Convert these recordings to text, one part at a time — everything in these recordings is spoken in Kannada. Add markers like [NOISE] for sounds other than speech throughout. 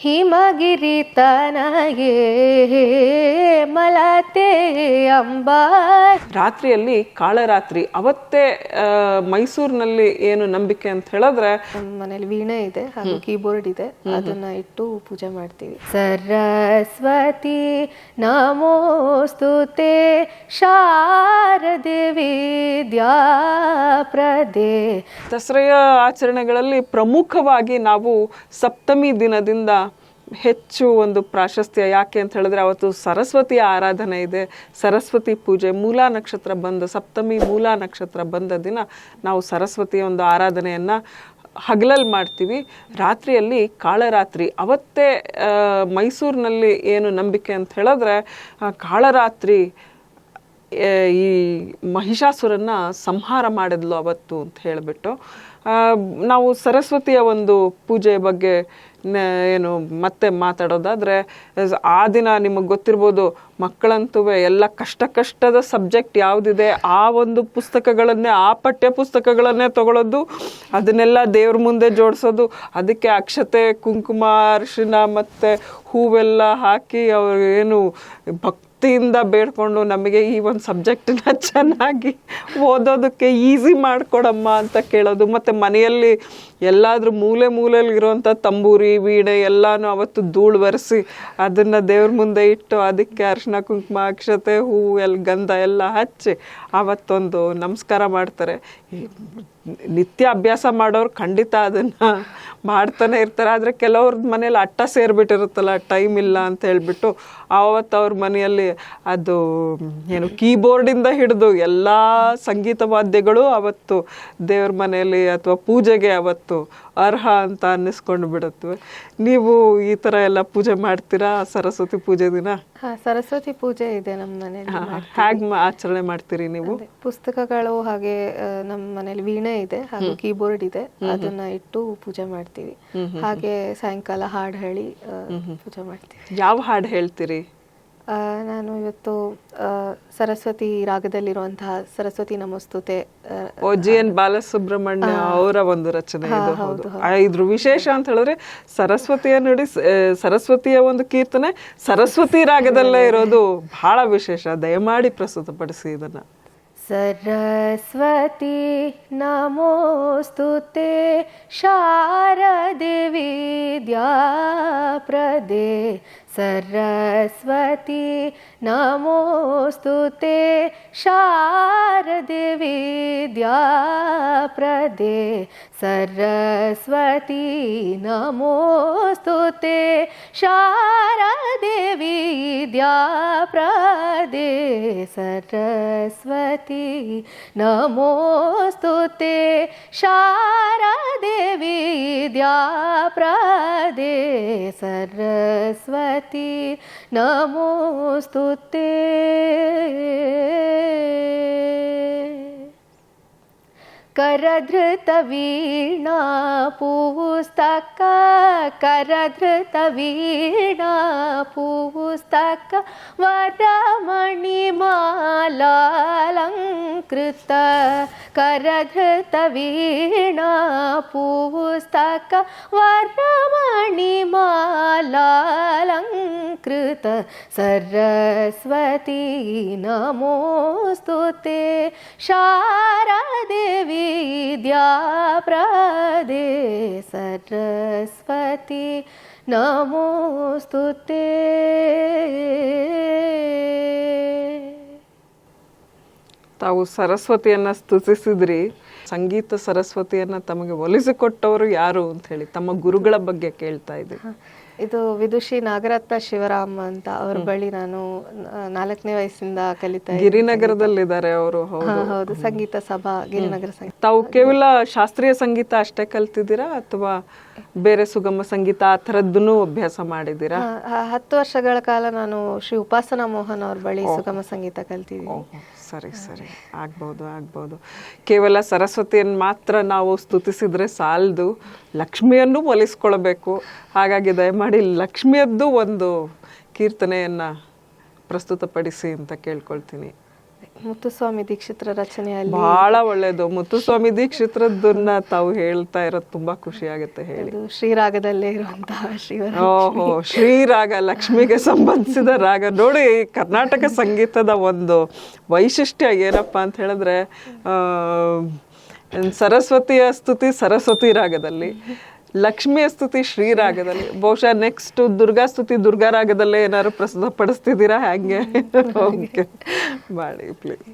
ಹಿಮಗಿರಿ ತನಗೆ ಮಲತೆ ಅಂಬಾ ರಾತ್ರಿಯಲ್ಲಿ ಕಾಳರಾತ್ರಿ ಅವತ್ತೇ ಮೈಸೂರಿನಲ್ಲಿ ಏನು ನಂಬಿಕೆ ಅಂತ ಹೇಳಿದ್ರೆ ನಮ್ಮ ಮನೇಲಿ ವೀಣೆ ಇದೆ ಹಾಗೂ ಕೀಬೋರ್ಡ್ ಇದೆ ಅದನ್ನ ಇಟ್ಟು ಪೂಜೆ ಮಾಡ್ತೀವಿ. ಸರಸ್ವತಿ ನಮೋಸ್ತುತೆ ಶಾರದೆ ವಿದ್ಯಾ ಪ್ರದೇ ದಸರೆಯ ಆಚರಣೆಗಳಲ್ಲಿ ಪ್ರಮುಖವಾಗಿ ನಾವು ಸಪ್ತಮಿ ದಿನದಿಂದ ಹೆಚ್ಚು ಒಂದು ಪ್ರಾಶಸ್ತ್ಯ ಯಾಕೆ ಅಂತ ಹೇಳಿದ್ರೆ ಅವತ್ತು ಸರಸ್ವತಿಯ ಆರಾಧನೆ ಇದೆ. ಸರಸ್ವತಿ ಪೂಜೆ, ಮೂಲ ನಕ್ಷತ್ರ ಬಂದ, ಸಪ್ತಮಿ ಮೂಲಾ ನಕ್ಷತ್ರ ಬಂದ ದಿನ ನಾವು ಸರಸ್ವತಿಯ ಒಂದು ಆರಾಧನೆಯನ್ನು ಹಗಲಲ್ಲಿ ಮಾಡ್ತೀವಿ. ರಾತ್ರಿಯಲ್ಲಿ ಕಾಳರಾತ್ರಿ, ಅವತ್ತೇ ಮೈಸೂರಿನಲ್ಲಿ ಏನು ನಂಬಿಕೆ ಅಂತ ಹೇಳಿದ್ರೆ ಕಾಳರಾತ್ರಿ ಈ ಮಹಿಷಾಸುರನ್ನ ಸಂಹಾರ ಮಾಡಿದ್ಲು ಅವತ್ತು ಅಂತ ಹೇಳಿಬಿಟ್ಟು ನಾವು ಸರಸ್ವತಿಯ ಒಂದು ಪೂಜೆ ಬಗ್ಗೆ ಏನು, ಮತ್ತೆ ಮಾತಾಡೋದಾದ್ರೆ ಆ ದಿನ ನಿಮಗೆ ಗೊತ್ತಿರ್ಬೋದು ಮಕ್ಕಳಂತೂ ಎಲ್ಲ ಕಷ್ಟ ಕಷ್ಟದ ಸಬ್ಜೆಕ್ಟ್ ಯಾವುದಿದೆ, ಆ ಒಂದು ಪುಸ್ತಕಗಳನ್ನೇ, ಆ ಪಠ್ಯ ಪುಸ್ತಕಗಳನ್ನೇ ತಗೊಳ್ಳೋದು ಅದನ್ನೆಲ್ಲ ದೇವ್ರ ಮುಂದೆ ಜೋಡಿಸೋದು, ಅದಕ್ಕೆ ಅಕ್ಷತೆ, ಕುಂಕುಮ ಅರಿಶಿನ ಮತ್ತು ಹೂವೆಲ್ಲ ಹಾಕಿ ಅವ್ರು ಏನು ಭಕ್ತಿಯಿಂದ ಬೇಡ್ಕೊಂಡು ನಮಗೆ ಈ ಒಂದು ಸಬ್ಜೆಕ್ಟನ್ನ ಚೆನ್ನಾಗಿ ಓದೋದಕ್ಕೆ ಈಸಿ ಮಾಡಿಕೊಡಮ್ಮ ಅಂತ ಕೇಳೋದು, ಮತ್ತು ಮನೆಯಲ್ಲಿ ಎಲ್ಲಾದ್ರೂ ಮೂಲೆ ಮೂಲೆಯಲ್ಲಿ ಇರುವಂಥ ತಂಬೂರಿ, ವೀಣೆ ಎಲ್ಲಾನು ಅವತ್ತು ಧೂಳು ಬರೆಸಿ ಅದನ್ನು ದೇವ್ರ ಮುಂದೆ ಇಟ್ಟು ಅದಕ್ಕೆ ಅರಿಶಿನ ಕುಂಕುಮ, ಅಕ್ಷತೆ, ಹೂವು ಎಲ್ಲ ಗಂಧ ಎಲ್ಲ ಹಚ್ಚಿ ಅವತ್ತೊಂದು ನಮಸ್ಕಾರ ಮಾಡ್ತಾರೆ. ನಿತ್ಯ ಅಭ್ಯಾಸ ಮಾಡೋರು ಖಂಡಿತ ಅದನ್ನ ಮಾಡ್ತಾನೆ ಇರ್ತಾರೆ. ಆದರೆ ಕೆಲವ್ರ ಮನೇಲಿ ಅಟ್ಟ ಸೇರ್ಬಿಟ್ಟಿರುತ್ತಲ್ಲ, ಟೈಮ್ ಇಲ್ಲ ಅಂತ ಹೇಳ್ಬಿಟ್ಟು ಆವತ್ತು ಅವ್ರ ಮನೆಯಲ್ಲಿ ಅದು ಏನು ಕೀಬೋರ್ಡಿಂದ ಹಿಡಿದು ಎಲ್ಲ ಸಂಗೀತ ವಾದ್ಯಗಳು ಅವತ್ತು ದೇವ್ರ ಮನೆಯಲ್ಲಿ ಅಥವಾ ಪೂಜೆಗೆ ಅವತ್ತು ಅರ್ಹ ಅಂತ ಅನ್ನಿಸ್ಕೊಂಡು ಬಿಡುತ್ತವೆ ನೀವು ಈ ಥರ ಎಲ್ಲ ಪೂಜೆ ಮಾಡ್ತೀರಾ? ಸರಸ್ವತಿ ಪೂಜೆ ದಿನ? ಸರಸ್ವತಿ ಪೂಜೆ ಇದೆ ನಮ್ಮ ಮನೆಯಲ್ಲಿ ಹೇಗೆ ಆಚರಣೆ ಮಾಡ್ತೀರಿ ನೀವು? ಪುಸ್ತಕಗಳು ಹಾಗೆ ನಮ್ಮ ಮನೇಲಿ ವೀಣೆ ಇದೆ ಹಾಗೂ ಕೀಬೋರ್ಡ್ ಇದೆ. ಅದನ್ನ ಇಟ್ಟು ಪೂಜೆ ಮಾಡ್ತೀವಿ. ಹಾಗೆ ಸಾಯಂಕಾಲ ಹಾಡು ಹೇಳಿ ಪೂಜೆ ಮಾಡ್ತೀವಿ. ಯಾವ ಹಾಡು ಹೇಳ್ತೀರಿ? ನಾನು ಇವತ್ತು ಸರಸ್ವತಿ ರಾಗದಲ್ಲಿರುವಂತಹ ಸರಸ್ವತಿ ನಮಸ್ತುತೆ ಓ ಜಿ ಎನ್ ಬಾಲಸುಬ್ರಹ್ಮಣ್ಯ ಅವರ ಒಂದು ರಚನೆ ಇದು ಹೌದು ಇದ್ರ ವಿಶೇಷ ಅಂತ ಹೇಳಿದ್ರೆ ಸರಸ್ವತಿಯ ನುಡಿ ಸರಸ್ವತಿಯ ಒಂದು ಕೀರ್ತನೆ ಸರಸ್ವತಿ ರಾಗದಲ್ಲೇ ಇರೋದು ಬಹಳ ವಿಶೇಷ. ದಯಮಾಡಿ ಪ್ರಸ್ತುತಪಡಿಸಿ ಇದನ್ನ. ಸರಸ್ವತಿ ನಮೋಸ್ತುತೆ ಶಾರದೆ ವಿದ್ಯಾಪ್ರದೆ सरस्वती नमोऽस्तु ते। शारदे विद्याप्रदे। सरस्वती नमोऽस्तु ते। शारदे विद्याप्रदे। सरस्वती नमोऽस्तु ते। शारदे विद्याप्रदे सरस्वती नमोऽस्तु ते करधृतवीणा पुस्तक करधृतवीणा पुस्तक वरमणिमालालङ्कृत करधृतवीणा पुस्तक वरमणिमालालङ्कृत सरस्वती नमोऽस्तु ते शारदे विद्याप्रदे सरस्वती नमोऽस्तु ते ತಾವು ಸರಸ್ವತಿಯನ್ನ ಸ್ತುತಿಸಿದ್ರಿ ಸಂಗೀತ ಸರಸ್ವತಿಯನ್ನ ತಮಗೆ ಒಲಿಸಿಕೊಟ್ಟವರು ಯಾರು ಅಂತ ಹೇಳಿ ತಮ್ಮ ಗುರುಗಳ ಬಗ್ಗೆ ಕೇಳ್ತಾ ಇದ್ದೆ ಇದು ವಿದುಷಿ ನಾಗರತ್ನ ಶಿವರಾಮ್ ಅಂತ ಅವ್ರ ಬಳಿ ನಾನು ನಾಲ್ಕನೇ ವಯಸ್ಸಿಂದ ಕಲಿತಾ. ಗಿರಿನಗರದಲ್ಲಿದ್ದಾರೆ ಅವರು ಹೌದು. ಸಂಗೀತ ಸಭಾ ಗಿರಿನಗರ ಸಂಗೀತ. ತಾವು ಕೇವಲ ಶಾಸ್ತ್ರೀಯ ಸಂಗೀತ ಅಷ್ಟೇ ಕಲ್ತಿದ್ದೀರಾ ಅಥವಾ ಬೇರೆ ಸುಗಮ ಸಂಗೀತ ಆ ಥರದ್ದನ್ನು ಅಭ್ಯಾಸ ಮಾಡಿದ್ದೀರಾ? ಹತ್ತು ವರ್ಷಗಳ ಕಾಲ ನಾನು ಶ್ರೀ ಉಪಾಸನಾ ಮೋಹನ್ ಅವ್ರ ಬಳಿ ಸುಗಮ ಸಂಗೀತ ಕಲ್ತಿದ್ದೀನಿ. ಸರಿ ಸರಿ. ಆಗ್ಬೋದು ಆಗ್ಬೋದು. ಕೇವಲ ಸರಸ್ವತಿಯನ್ನು ಮಾತ್ರ ನಾವು ಸ್ತುತಿಸಿದ್ರೆ ಸಾಲದು. ಲಕ್ಷ್ಮಿಯನ್ನು ಒಲಿಸ್ಕೊಳ್ಬೇಕು. ಹಾಗಾಗಿ ದಯಮಾಡಿ ಲಕ್ಷ್ಮಿಯದ್ದು ಒಂದು ಕೀರ್ತನೆಯನ್ನ ಪ್ರಸ್ತುತಪಡಿಸಿ ಅಂತ ಕೇಳ್ಕೊಳ್ತೀನಿ. ಮುತ್ತುಸ್ವಾಮಿ ದೀಕ್ಷಿತ್ರ ರಚನೆಯಲ್ಲಿ ಬಹಳ ಒಳ್ಳೇದು. ಮುತ್ತುಸ್ವಾಮಿ ದೀಕ್ಷಿತ್ರದನ್ನ ತಾವು ಹೇಳ್ತಾ ಇರೋದು ತುಂಬಾ ಖುಷಿ ಆಗುತ್ತೆ ಹೇಳಿ. ಶ್ರೀರಾಗದಲ್ಲೇ ಇರುವಂತಹ ಶ್ರೀವರ ಓಹೋ ಶ್ರೀರಾಗ ಲಕ್ಷ್ಮಿಗೆ ಸಂಬಂಧಿಸಿದ ರಾಗ. ನೋಡಿ ಕರ್ನಾಟಕ ಸಂಗೀತದ ಒಂದು ವೈಶಿಷ್ಟ್ಯ ಏನಪ್ಪಾ ಅಂತ ಹೇಳಿದ್ರೆ ಸರಸ್ವತಿಯ ಸ್ತುತಿ ಸರಸ್ವತಿ ರಾಗದಲ್ಲಿ. ಲಕ್ಷ್ಮಿಯ ಸ್ತುತಿ ಶ್ರೀರಾಗದಲ್ಲಿ. ಬಹುಶಃ ನೆಕ್ಸ್ಟ್ ದುರ್ಗಾ ಸ್ತುತಿ ದುರ್ಗಾ ರಾಗದಲ್ಲೇ ಏನಾದ್ರು ಪ್ರಸ್ತುತ ಪಡಿಸ್ತಿದ್ದೀರಾ? ಹಂಗೆ ಓಕೆ [LAUGHS] ಮಾಡಿ ಪ್ಲೀಸ್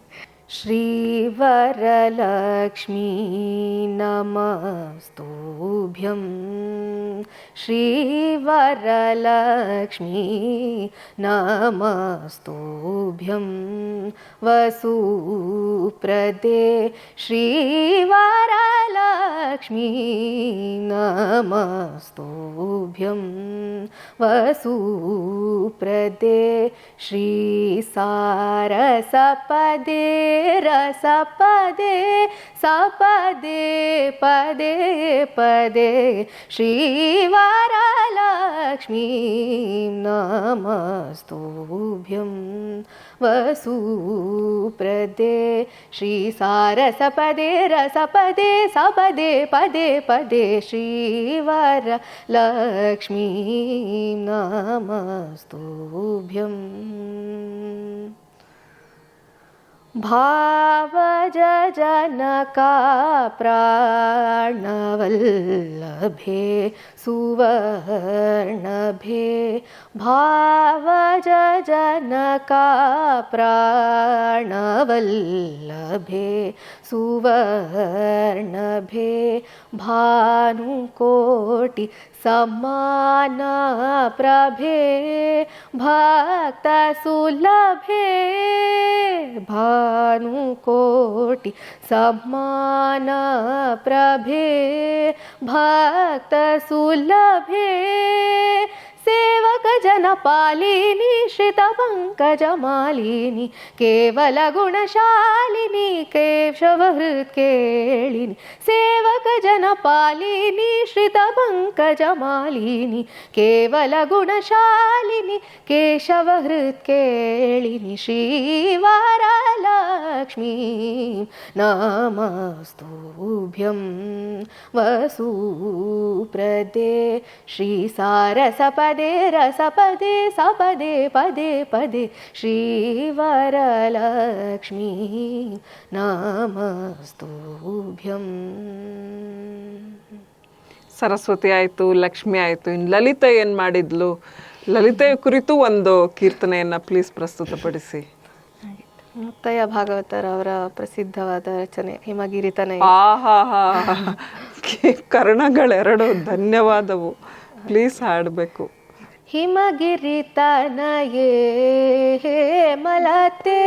श्रीवरलक्ष्मी नमस्तुभ्यं। श्रीवरलक्ष्मी नमस्तुभ्यं। वसुप्रदे श्रीवरलक्ष्मी नमस्तुभ्यं। वसुप्रदे श्रीसारसपदे रसपदे सपदे पदे पदे श्रीवरलक्ष्मी नमस्तुभ्यं वसुप्रदे। श्रीसारसपदे रसपदे सपदे पदे पदे। श्रीवरलक्ष्मी नमस्तुभ्यम् भावजनकाप्राणवल्लभे सुवर्णभे भावजनकाप्राणवल्लभे सुवर्णभे भानुकोटि समान प्रभे भक्तसुलभे भानुकोटि समान प्रभे भक्तसुलभे सेवकजनपालिनी श्रितपङ्कजमालिनी केवलगुणशालिनी केशवहृत्केळिनि सेवकजनपालिनी श्रितपङ्कजमालिनी केवलगुणशालिनि केशवहृत्केळिनि श्रीवारालक्ष्मी नमस्तुभ्यं वसुप्रदे। ಪದೇ ರಸ ಪದೇ ಸಪದೇ ಪದೇ ಪದೇ ಶ್ರೀವರಲಕ್ಷ್ಮೀ ನಾಮಸ್ತೂಭ್ಯಂ. ಸರಸ್ವತಿ ಆಯಿತು ಲಕ್ಷ್ಮಿ ಆಯಿತು ಇನ್ನು ಲಲಿತೆ ಏನು ಮಾಡಿದ್ಲು? ಲಲಿತೆಯ ಕುರಿತು ಒಂದು ಕೀರ್ತನೆಯನ್ನು ಪ್ಲೀಸ್ ಪ್ರಸ್ತುತಪಡಿಸಿ. ಮುತ್ತಯ್ಯ ಭಾಗವತರವರ ಅವರ ಪ್ರಸಿದ್ಧವಾದ ರಚನೆ ಹಿಮಗಿರಿ ಆಹಾ ಆಹಾಹಾ ಕರ್ಣಗಳೆರಡು ಧನ್ಯವಾದವು. ಪ್ಲೀಸ್ ಹಾಡಬೇಕು. ಹಿಮಗಿರಿತನಯೇ ತನಯೇ ಹೇಮಲತೆ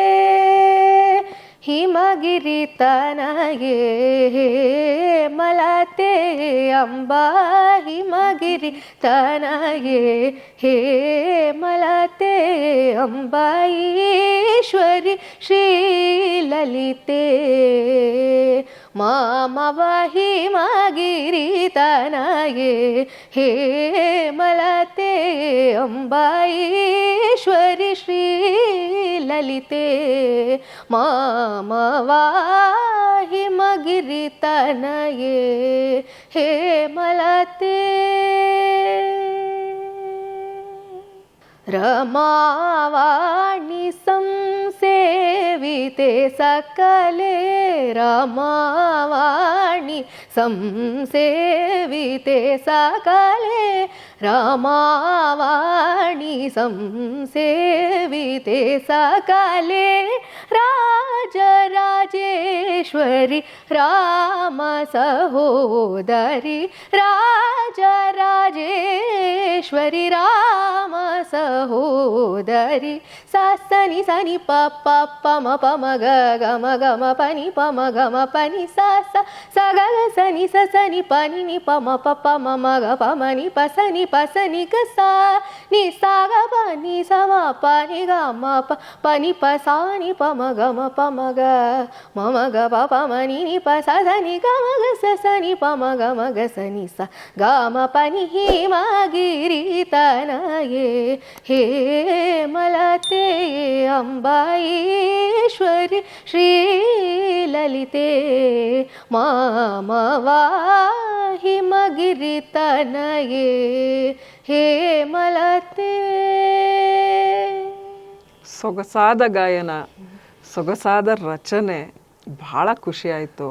ಹಿಮಗಿರಿ ತನಯೇ ಹೇಮಲತೆ ಅಂಬಾ ಹಿಮಗಿರಿ ತನಯೇ ಹೇಮಲತೆ ಅಂಬಾಯೇಶ್ವರಿ ಶ್ರೀ ಲಲಿತೆ. मामावाही मागिरी तानाये हे मला ते अंबाईश्वरी श्री ललिते मामावाही मागिरी तानाये हे मला ते रमावाणी संसे ಸೇವಿತೆ ಸಕಲೆ ರಾಮಾವಾಣಿ ಸಂಸೇವಿತೆ ಸಕಲೆ ರಾಮಾವಾಣಿ ಸಂಸೇವಿತೆ ಸಕಲೆ राम रामसहोदरि राजराजेश्वरि रामसहोदरि सनी सनि पप గమ పమ గ గమ గమ పని పమ గమ పని స స గ గ స ని స స ని ప ని ని ప మ ప ప మ మ గ ప మ ని ప స ని ప స ని గ స ని స గ ప ని స మ ప ని గ మ ప ప ని ప స ని ప మ గ స స ని గ గ స స ని ప మ గిరి తన హే మలతే అంబాయి ಅಂಬಾಯೇಶ್ವರಿ ಶ್ರೀಲಲಿತೆ ತನಯೇ ಹೇ ಮಲತೆ ಸೊಗಸಾದ ಗಾಯನ ಸೊಗಸಾದ ರಚನೆ ಬಹಳ ಆಯಿತು.